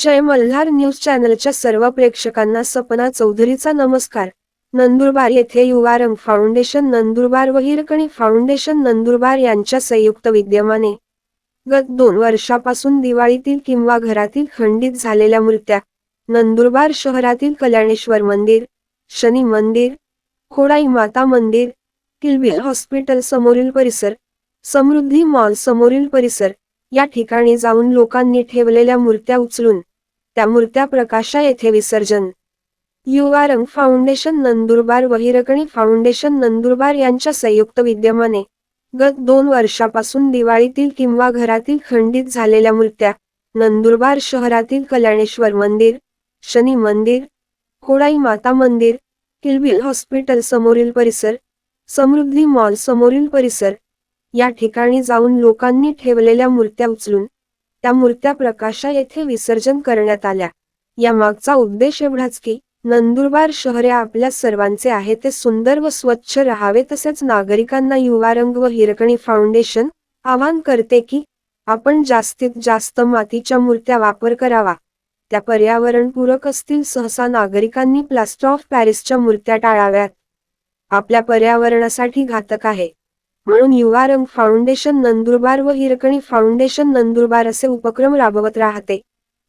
जय Malhar news चॅनलच्या सर्व प्रेक्षकांना सपना चौधरीचा नमस्कार. नंदुरबार येथे युवारंग फाउंडेशन नंदुरबार व हिरकणी फाउंडेशन नंदुरबार यांच्या संयुक्त विद्यमाने गत दोन वर्षापासून दिवाळीतील किंवा घरातील खंडित झालेल्या मूर्त्या नंदुरबार शहरातील कल्याणेश्वर मंदिर शनी मंदिर खोडाई माता मंदिर किलबिल हॉस्पिटल समोरील परिसर समृद्धी मॉल समोरील परिसर या ठिकाणी जाऊन लोकांनी ठेवलेल्या मूर्त्या उचलून त्या मूर्त्या प्रकाशा येथे विसर्जन. युवारंग फाउंडेशन नंदुरबार वहिरकणी फाउंडेशन नंदुरबार यांच्या संयुक्त विद्यमाने गत दोन वर्षापासून दिवाळीतील किंवा घरातील खंडित झालेल्या मूर्त्या नंदुरबार शहरातील कल्याणेश्वर मंदिर शनी मंदिर खोडाई माता मंदिर किलबिल हॉस्पिटल समोरील परिसर समृद्धी मॉल समोरील परिसर या ठिकाणी जाऊन लोकांनी ठेवलेल्या मूर्त्या उचलून त्या मूर्त्या प्रकाशा येथे विसर्जन करण्यात आल्या. या मागचा उद्देश एवढाच की नंदुरबार शहरे आपल्या सर्वांचे आहे ते सुंदर व स्वच्छ राहावे तसेच नागरिकांना युवारंग व हिरकणी फाउंडेशन आवाहन करते की आपण जास्तीत जास्त मातीच्या मूर्त्या वापर करावा. त्या पर्यावरणपूरक असतील सहसा नागरिकांनी प्लास्टर ऑफ पॅरिसच्या मूर्त्या टाळाव्यात. आपल्या पर्यावरणासाठी घातक आहे. म्हणून युवारंग फाउंडेशन नंदुरबार व हिरकणी फाउंडेशन नंदुरबार असे उपक्रम राबवत राहते.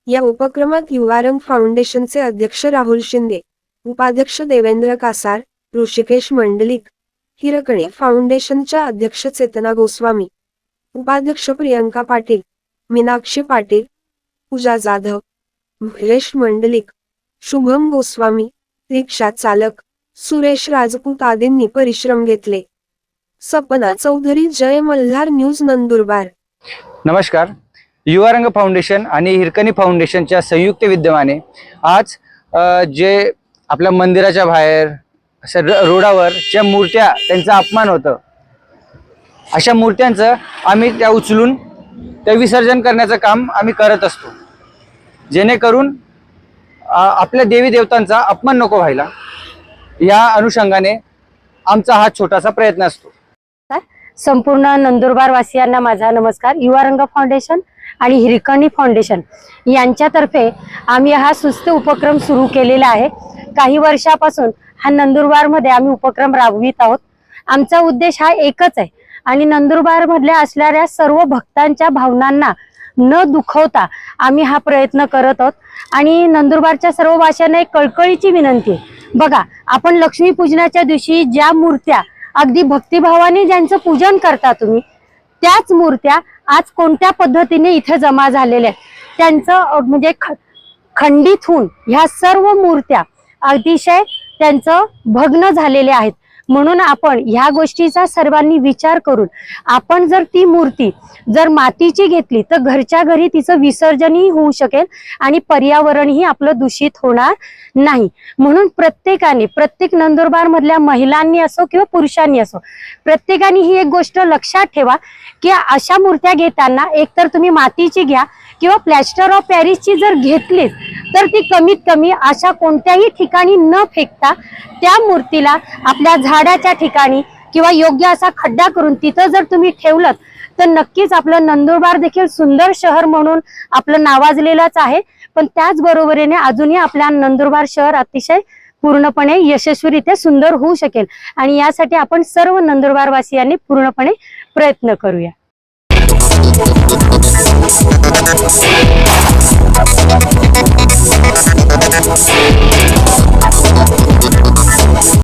या उपक्रमात युवारंग फाउंडेशनचे अध्यक्ष राहुल शिंदे उपाध्यक्ष देवेंद्र कासार ऋषिकेश मंडलिक हिरकणी फाउंडेशनच्या अध्यक्ष चेतना गोस्वामी उपाध्यक्ष प्रियंका पाटील मीनाक्षी पाटील पूजा जाधव महेश मंडलिक शुभम गोस्वामी रिक्षा चालक सुरेश राजपूत आदींनी परिश्रम घेतले. सपना चौधरी जय मल्हार न्यूज नंदुरबार. नमस्कार. युवारंग फाउंडेशन आणि हिरकणी फाउंडेशनच्या संयुक्त विद्यमाने आज अ, जे आपल्या मंदिराच्या बाहेर अशा र- रोडावर ज्या मूर्त्या त्यांचा अपमान होतं अशा मूर्त्यांचं आम्ही त्या उचलून त्या विसर्जन करण्याचं काम आम्ही करत असतो. जेणेकरून अ, आपल्या देवी देवतांचा अपमान नको व्हायला. या अनुषंगाने आमचा हा छोटासा प्रयत्न असतो. संपूर्ण नंदुरबार वासियांना माझा नमस्कार. युवारंग फाउंडेशन आणि हिरकणी फाउंडेशन यांच्यातर्फे आम्ही हा सुस्त उपक्रम सुरू केलेला आहे. काही वर्षापासून हा नंदुरबारमध्ये आम्ही उपक्रम राबवित आहोत. आमचा उद्देश हा एकच आहे. आणि नंदुरबारमधल्या असणाऱ्या सर्व भक्तांच्या भावनांना न दुखवता आम्ही हा प्रयत्न करत आहोत. आणि नंदुरबारच्या सर्व भाषांना एक कळकळीची विनंती आहे. बघा आपण लक्ष्मीपूजनाच्या दिवशी ज्या मूर्त्या अगदी भक्तिभावाने ज्यांचं पूजन करता तुम्ही त्याच मूर्त्या आज कोणत्या पद्धतीने इथे जमा झालेल्या आहेत? त्यांचं म्हणजे ख- खंडित होऊन ह्या सर्व मूर्त्या अतिशय त्यांचं भग्न झालेले आहेत. म्हणून आपण ह्या गोष्टीचा सर्वांनी विचार करून आपण जर ती मूर्ती जर मातीची घेतली तर घरच्या घरी तिचं विसर्जनही होऊ शकेल आणि पर्यावरणही आपलं दूषित होणार नाही. म्हणून प्रत्येकाने प्रत्येक नंदुरबार मधल्या महिलांनी असो किंवा पुरुषांनी असो प्रत्येकाने ही एक गोष्ट लक्षात ठेवा की अशा मूर्त्या घेताना एकतर तुम्ही मातीची घ्या किंवा प्लॅस्टर ऑफ पॅरिसची जर घेतलीच तर ती कमीत कमी अशा कोणत्याही ठिकाणी न फेकता त्या मूर्तीला आपल्या झाडाच्या ठिकाणी किंवा योग्य असा खड्डा करून तिथं जर तुम्ही ठेवलं तर नक्कीच आपलं नंदुरबार देखील सुंदर शहर म्हणून आपलं नावाजलेलंच आहे. पण त्याच बरोबरीने अजूनही आपल्या नंदुरबार शहर अतिशय पूर्णपणे यशस्वीरित्या सुंदर होऊ शकेल. आणि यासाठी आपण सर्व नंदुरबारवासियांनी पूर्णपणे प्रयत्न करूया.